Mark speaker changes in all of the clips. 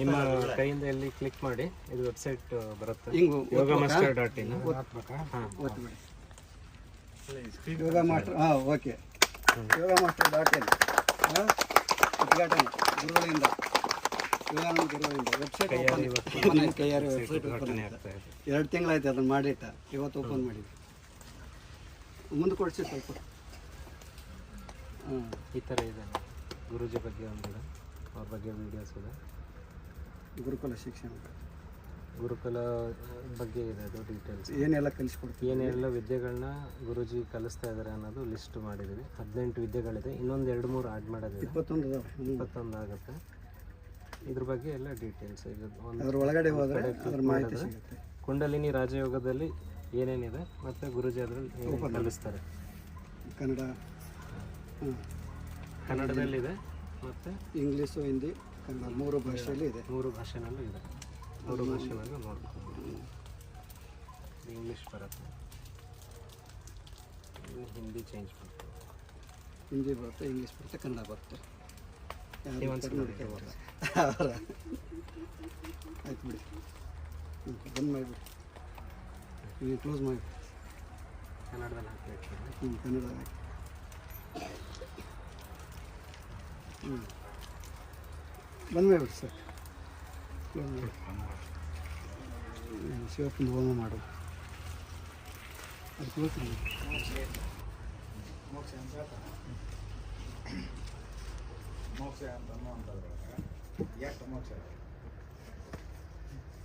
Speaker 1: ನಿಮ್ಮ ಕೈಯಿಂದ ಎಲ್ಲಿ ಕ್ಲಿಕ್ ಮಾಡಿ ಇದು ವೆಬ್ಸೈಟ್ ಬರುತ್ತೆ. ಯೋಗ ಮಾಸ್ಟರ್ ಡಾಟ್ ಇನ್
Speaker 2: ಒತ್ಬಿಡಿ ಯೋಗ ಮಾಸ್ಟರ್ ಹಾಂ okay yoga master dot in ಉದ್ಘಾಟನೆ ಗುರುಗಳಿಂದ. ವೆಬ್ಸೈಟ್ ಓಪನ್ ವೆಬ್ಸೈಟ್ ಓಪನ್ ಎರಡು ತಿಂಗಳಾಯ್ತು ಅದನ್ನು ಮಾಡಿಟ್ಟ. ಇವತ್ತು ಓಪನ್ ಮಾಡಿದ್ವಿ. ಮುಂದೆ ಕೊಡಿಸಿ ಸ್ವಲ್ಪ.
Speaker 1: ಈ ಥರ ಇದೆ. ಗುರುಜಿ ಬಗ್ಗೆ ಒಂದು ಅವ್ರ ಬಗ್ಗೆ ವಿಡಿಯೋಸ್ ಇದೆ.
Speaker 2: ಗುರುಕುಲ ಶಿಕ್ಷಣ.
Speaker 1: ಗುರುಕುಲ ಬಗ್ಗೆ ಇದೆ ಅದು ಡೀಟೇಲ್ಸ್
Speaker 2: ಏನೆಲ್ಲ ಕಲಿಸ್ಕೊಡ್ತೀವಿ
Speaker 1: ಏನೆಲ್ಲ ವಿದ್ಯೆಗಳನ್ನ ಗುರುಜಿ ಕಲಿಸ್ತಾ ಇದ್ದಾರೆ ಅನ್ನೋದು ಲಿಸ್ಟ್ ಮಾಡಿದ್ದೀವಿ ಹದಿನೆಂಟು ವಿದ್ಯೆಗಳಿದೆ. ಇನ್ನೊಂದು ಎರಡು ಮೂರು ಆಡ್ ಮಾಡೋದಿದೆ.
Speaker 2: ಇಪ್ಪತ್ತೊಂದು
Speaker 1: ಇಪ್ಪತ್ತೊಂದು ಆಗುತ್ತೆ. ಇದ್ರ ಬಗ್ಗೆ ಎಲ್ಲ ಡೀಟೇಲ್ಸ್
Speaker 2: ಅದ್ರ ಒಳಗಡೆ ಹೋದರೆ ಅದ್ರ ಮಾಹಿತಿ
Speaker 1: ಮಾಡಿದ್ರೆ
Speaker 2: ಸಿಗುತ್ತೆ.
Speaker 1: ಕುಂಡಲಿನಿ ರಾಜಯೋಗದಲ್ಲಿ ಏನೇನಿದೆ ಮತ್ತು ಗುರುಜಿ ಅದರಲ್ಲಿ ಕಲಿಸ್ತಾರೆ?
Speaker 2: ಕನ್ನಡ
Speaker 1: ಕನ್ನಡದಲ್ಲಿದೆ ಮತ್ತು
Speaker 2: ಇಂಗ್ಲೀಷು ಹಿಂದಿ ಕನ್ನಡ ಮೂರು ಭಾಷೆಯಲ್ಲಿ ಇದೆ.
Speaker 1: ಮೂರು ಭಾಷೆನಲ್ಲೂ ಇದೆ. ಮೂರು ಭಾಷೆನಲ್ಲೂ ನೋಡ್ಬೋದು ಇಂಗ್ಲೀಷ್ ಬರುತ್ತೆ. ಹಿಂದಿ ಚೇಂಜ್ ಮಾಡ್ತೀವಿ
Speaker 2: ಹಿಂದಿ ಬರುತ್ತೆ ಇಂಗ್ಲೀಷ್ ಬರುತ್ತೆ ಕನ್ನಡ ಬರುತ್ತೆ. ಆಯ್ತು ಬಿಡಿ. ಹ್ಞೂ ಬಂದ್ ಮಾಡಿಬಿಡಿ. ನೀವು ಕ್ಲೋಸ್ ಮಾಡಿ.
Speaker 1: ಕನ್ನಡದಲ್ಲಿ ಹಾಕಿ
Speaker 2: ಹ್ಞೂ ಕನ್ನಡ ಹಾಕಿ. ಹ್ಞೂ ಬಂದ್ ಮಾಡಿಬಿಡಿ ಸರ್. ಕ್ಲೋಸ್ ಮಾಡಿ. ಶಿವಪ್ಪನ ಹೋಮ ಮಾಡು. ಅದು ಕ್ಲೋಸ್ ಮಾಡಿ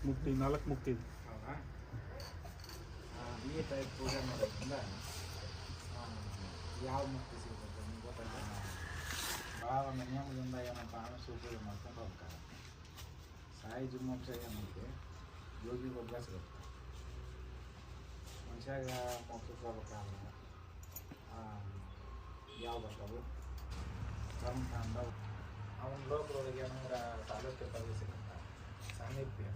Speaker 3: ಮುಕ್ತಿ ನಾಲ್ಕು ಮುಕ್ತಿ. ಇದೆ
Speaker 4: ಈ ಟೈಪ್ ಪೂಜೆ ಮಾಡೋದ್ರಿಂದ ಯಾವ ಮುಕ್ತಿ ಸಿಗುತ್ತೆ ನಿಮ್ಗೆ ಗೊತ್ತಾಯ್ತಾ? ಭಾಳ ಒಂದು ನಿಯಮದಿಂದ ಏನಪ್ಪ ಅಂದ್ರೆ ಸೂಪರ್ ಮಾಡ್ಕೊಂಡು ಹೋಗ್ತಾರೆ. ಸಾಯಿ ಮೋಕ್ಷ ಏನೈತಿ ಯೋಗಿ ಅಭ್ಯಾಸ ಸಿಗುತ್ತೆ. ಮನುಷ್ಯಾಗ ಮೋಕ್ಷಕ್ಕೆ ಹೋಗ್ಬೇಕಾದ್ರೆ ಯಾವ ಬರ್ತಾವು? ಕರ್ಮಕಾಂಡ ಅವನ ಲೋಕದೊಳಗೆ ಏನಂದ್ರೆ ಸಾಲಕ್ಕೆ ಸಿಗುತ್ತೆ ಸಾಮೀಪ್ಯ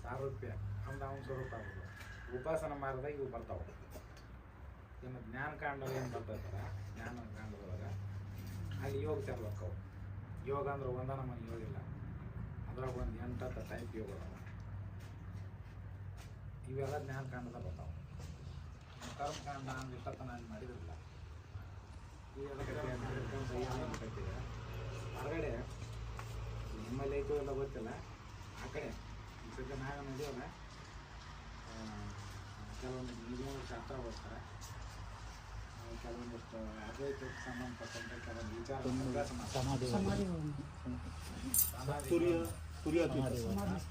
Speaker 4: ಸಾರೂಪ್ಯ ಅಂದ್ರೆ ಅವನ ಸ್ವರೂಪ ಆಗೋದು ಉಪಾಸನ ಮಾಡಿದಾಗ ಇವು ಬರ್ತಾವೆ. ಇನ್ನು ಜ್ಞಾನ ಕಾಂಡ ಏನು ಬರ್ತೈತಲ್ಲ ಜ್ಞಾನ ಕಾಂಡದೊಳಗೆ ಅಲ್ಲಿ ಯೋಗ ಸೇರ್ಬೇಕವು ಯೋಗ ಅಂದ್ರೆ ಒಂದ ನಮಗೆ ಯೋಗ ಇಲ್ಲ. ಅದ್ರಾಗ ಒಂದು ಎಂಟತ್ತು ಟೈಪ್ ಯೋಗ ಅದಾವ. ಇವೆಲ್ಲ ಜ್ಞಾನ ಕಾಂಡದ ಬರ್ತಾವೆ. ಕರ್ಮಕಾಂಡ ಅಂದ್ರೆ ಇಷ್ಟತನ ಅಲ್ಲಿ ಮಾಡಿದ್ರಲ್ಲ ಇವೆಲ್ಲ ಕತೆ ಮಾಡಿರ್ಕೊಂಡು ಏನು ಕಟ್ಟಿದೆ ಹೊರಗಡೆ ನಿಮ್ಮಲ್ಲಿ ಐತೋ ಎಲ್ಲ ಗೊತ್ತಿಲ್ಲ? ಆ ಕಡೆ. ಸದ್ಯ ನಾವೇ ನಡೆಯೋಣ. ಕೆಲವೊಂದು ನಿಜವಾದ ಶಾಸ್ತ್ರ ಬರ್ತಾರೆ ಆ, ಕೆಲವೊಂದಿಷ್ಟು ಅದ್ವೈತಕ್ಕೆ ಸಂಬಂಧಪಟ್ಟಂತೆ ಕೆಲವೊಂದು ವಿಚಾರ. ಸಮಾಧಿ
Speaker 3: ತುರ್ಯ ತುರ್ಯಾತೀತ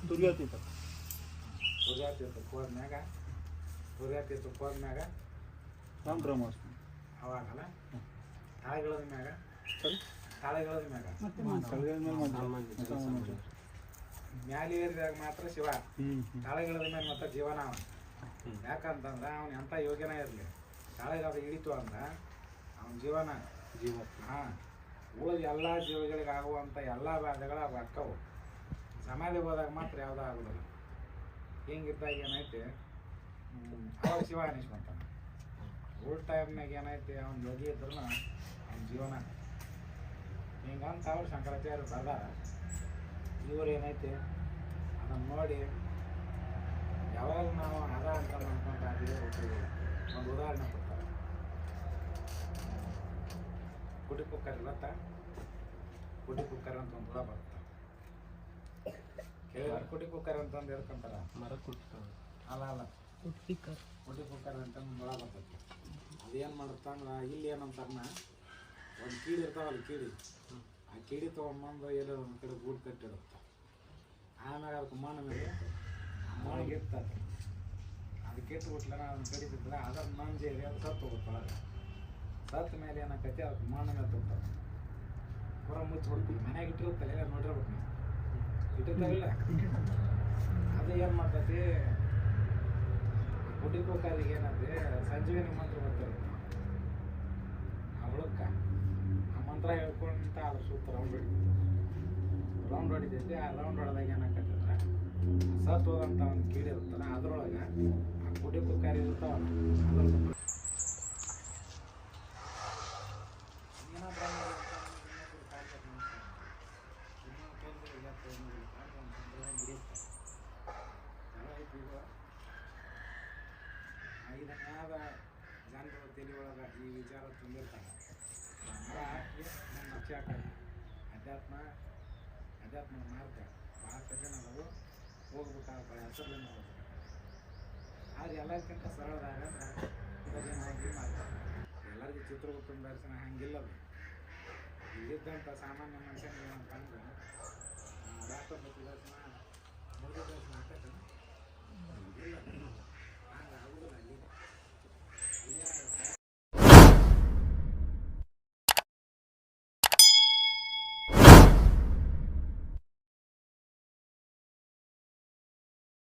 Speaker 3: ತುರ್ಯಾತೀತ
Speaker 4: ಸೂರ್ಯಾತೀರ್ಥಕ್ಕೆ ಹೋದ್ಮ್ಯಾಗ. ಸೂರ್ಯಾತೀರ್ಥಕ್ಕೆ ಹೋದ್ಮ್ಯಾಗ
Speaker 3: ರಾಮ್
Speaker 4: ಅವಾಗಲ್ಲ ತಾಳೆಗಳದ ಮ್ಯಾಗ? ತಾಳೆಗಳದ ಮ್ಯಾಗ? ಮ್ಯಾಲೆ ಏರಿದಾಗ ಮಾತ್ರ ಶಿವ. ತಾಳೆಗಳದ ಮೇಲೆ ಮಾತ್ರ ಜೀವನ ಅವ. ಯಾಕಂತಂದ್ರೆ ಅವನು ಎಂಥ ಯೋಗ್ಯನ ಇರಲಿ. ತಾಳೆಗಾದ ಹಿಡಿತು ಅಂದ್ರೆ ಅವನ ಜೀವನ.
Speaker 1: ಜೀವ
Speaker 4: ಹಾಂ. ಉಳಿದ ಎಲ್ಲ ಜೀವಿಗಳಿಗೆ ಆಗುವಂಥ ಎಲ್ಲ ಬಾಧೆಗಳು ಅವು ಅಕ್ಕವು ಸಮಾಧಿ ಹೋದಾಗ ಮಾತ್ರ ಯಾವುದೂ ಆಗೋದಿಲ್ಲ. ಹಿಂಗಿದ್ದಾಗ ಏನೈತಿ? ಅವಾಗ ಶಿವ ಅನಿಸ್ಕೊಂತಾನೆ. ಉಳ್ ಟೈಮ್ನಾಗ ಏನೈತಿ ಅವ್ನು ಯೋಗಿ ಇದ್ರೂ ಅವ್ನ ಜೀವನ. ಹಿಂಗಂತ ಅವ್ರು ಶಂಕರಾಚಾರ್ಯ ಬರ್ದಾರ. ಇವ್ರು ಏನೈತಿ ಅದನ್ನು ನೋಡಿ ಯಾವಾಗ ನಾವು ಅದ ಅಂತ ಅನ್ಕೊಂತ ಅದೇ ಒಬ್ಬರಿಗೆ ಒಂದು ಉದಾಹರಣೆ ಕೊಡ್ತಾರೆ. ಕುಡಿ ಕುಕ್ಕರ್ ಇರತ್ತ? ಕುಡಿ ಕುಕ್ಕರ್ ಅಂತ ಒಂದು ಹುಳ ಬರುತ್ತೆ. ಕೆಲವರು ಕುಡಿ ಕುಕ್ಕರ್ ಅಂತ ಒಂದು ಹೇಳ್ಕೊಂತಾರ?
Speaker 1: ಮರ ಕುಟ್ಟ
Speaker 4: ಅಲ್ಲ ಅಲ್ಲ. ಕುಡಿ ಕುಕ್ಕರ್ ಅಂತ ಹುಳ ಬರ್ತೈತಿ. ಅದೇನು ಮಾಡುತ್ತೆ ಅಂದ್ರೆ ಇಲ್ಲಿ ಏನಂತಾರನ ಒಂದು ಕೀಡಿ ಇರ್ತಾವಲ್ಲ ಕೀಡಿ ಆ ಕೀಡಿ ತೊಗೊಂಬಂದು ಎಲ್ಲೋ ಒಂದು ಕಡೆ ಗೂಡು ಕಟ್ಟಿಡುತ್ತೆ ಆಮ್ಯಾಗ ಅದಕ್ಕೆ ಮಣ್ಣು ಮೇಲೆ ಮಣ್ಣಿಗೆ ಇರ್ತದೆ ಅದಕ್ಕೆ ಇಟ್ಟು ಬಿಟ್ಲ ಅದನ್ನ ಕಡಿತಿದ್ರೆ ಅದರ ಮಣ್ಣು ಸೇರಿ ಅದು ಸತ್ತು ಹೋಗುತ್ತೆ ಒಳಗೆ. ಸತ್ತ ಮೇಲೆ ಏನಾಕೈತಿ ಅದಕ್ಕೆ ಮಣ್ಣು ಮೇಲೆ ತುರ್ತದೆ ಪೂರ ಮುಚ್ಚಿಬಿಡ್ತೀವಿ ಮನ್ಯಾಗ ಇಟ್ಟಿರುತ್ತಲ್ಲ ನೋಡಿರ್ಬೇಕು ನೀವು. ಇಟ್ಟಿರ್ತಾವಿಲ್ಲ ಅದು ಏನು ಮಾಡ್ತೈತಿ ಕುಕ್ಕರಿಗೆ ಏನಂದ್ರೆ ಸಂಜೀವಿನಿ ಮಂತ್ರ ಬರ್ತಿರುತ್ತೆ ಆ ಹುಳಕ್ಕ ಆ ಮಂತ್ರ ಹೇಳ್ಕೊಂತ ಅದ್ರ ಸೂತ್ರ ರೌಂಡ್ ರೌಂಡ್ ಹೊಡಿತೈತಿ, ಆ ರೌಂಡ್ ಹೊಡೆದಾಗ ಏನಾಕತ್ತಂದ್ರೆ ಸತ್ ಹೋದಂಥ ಒಂದು ಕೀಡಿ ಇರುತ್ತಲ್ಲ, ಅದ್ರೊಳಗೆ ಆ ಕುಡಿ ಇರ್ತಾವ ಅನ್ಯಾದ ಜನರು ತಲೆ ಒಳಗೆ ಈ ವಿಚಾರ ತುಂಬಿರ್ತಾರೆ. ನಮ್ಮ ಆಕ ಅಧ್ಯಾತ್ಮ ಅಧ್ಯಾತ್ಮ ಮಾರ್ಗ ಭಾಳ ಕಠಿಣ ಅದು ಹೋಗ್ಬೇಕಾದ್ರೆ ಹೆಸರು ಆದ್ರೆ ಎಲ್ಲರಿಗಿಂತ ಸರಳದಾಗ ಅಂದ್ರೆ ಮಾಡ್ತಾರೆ ಎಲ್ಲರಿಗೂ ಚಿತ್ರಗುಪ್ತನ ದರ್ಶನ ಹಂಗಿಲ್ಲ ಅದು ಇದ್ದಂಥ ಸಾಮಾನ್ಯ ಮನುಷ್ಯನಿಗೆ ಕಂಡು ರಾಷ್ಟ್ರಪತಿ ದರ್ಶನ ಮುರುಘ ದರ್ಶನ ಆಗ್ತೈತೆ ಹಂಗೆ